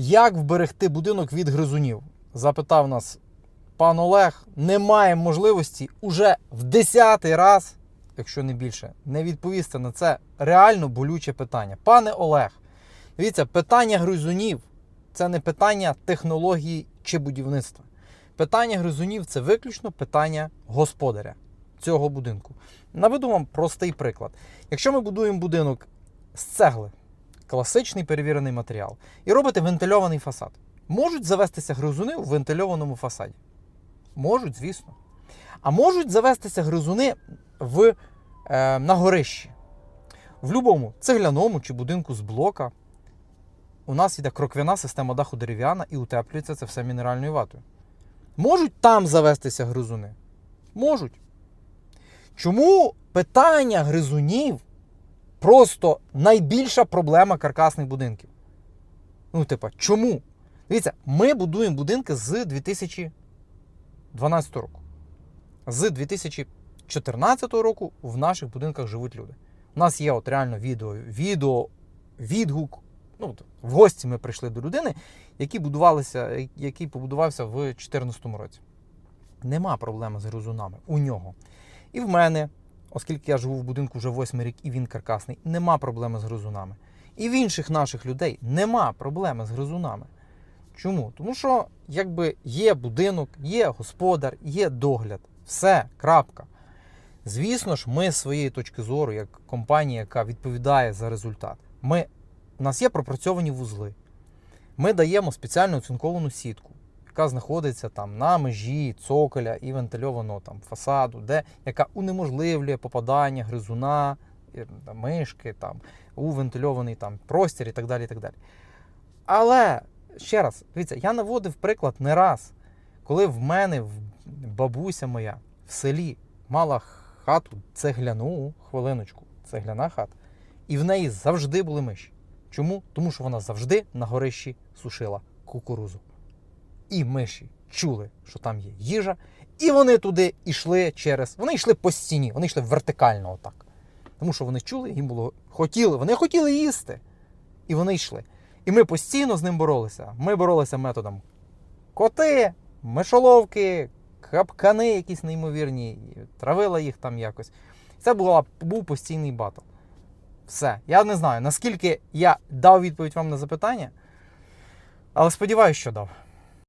Як вберегти будинок від гризунів? Запитав нас пан Олег. Немає можливості уже в десятий раз, якщо не більше, не відповісти на це реально болюче питання. Пане Олег, дивіться, питання гризунів це не питання технології чи будівництва. Питання гризунів це виключно питання господаря цього будинку. Наведу вам простий приклад. Якщо ми будуємо будинок з цегли, класичний перевірений матеріал, і робите вентильований фасад, можуть завестися гризуни у вентильованому фасаді? Можуть, звісно. А можуть завестися гризуни в, е, на горищі. В будь-якому цегляному чи будинку з блока у нас йде кроквяна система даху дерев'яна і утеплюється це все мінеральною ватою. Можуть там завестися гризуни? Можуть. Чому питання гризунів просто найбільша проблема каркасних будинків? Ну, типа, чому? Дивіться, ми будуємо будинки з 2012 року. З 2014 року в наших будинках живуть люди. У нас є от реально відео, відео відгук. Ну, в гості ми прийшли до людини, який будувалися, який побудувався в 2014 році. Нема проблеми з гризунами у нього. І в мене, оскільки я живу в будинку вже восьмий рік і він каркасний, нема проблеми з гризунами. І в інших наших людей нема проблеми з гризунами. Чому? Тому що якби є будинок, є господар, є догляд. Все, крапка. Звісно ж, ми з своєї точки зору, як компанія, яка відповідає за результат, ми, у нас є пропрацьовані вузли. Ми даємо спеціальну оцінковану сітку, яка знаходиться там на межі цоколя і вентильованого там фасаду, де яка унеможливлює попадання гризуна, мишки там, у вентильований там простір і так далі. І так далі. Але ще раз, дивіться, я наводив приклад не раз, коли в мене бабуся моя в селі мала хату цегляну, хвилиночку, цегляна хата, і в неї завжди були миші. Чому? Тому що вона завжди на горищі сушила кукурузу. І миші чули, що там є їжа, і вони туди йшли через. Вони йшли по стіні, вони йшли вертикально отак. Тому що вони чули, їм було хотіли, вони хотіли їсти. І вони йшли. І ми постійно з ним боролися. Ми боролися методом коти, мишоловки, капкани якісь неймовірні, травила їх там якось. Це була, був постійний батл. Все. Я не знаю, наскільки я дав відповідь вам на запитання, але сподіваюся, що дав.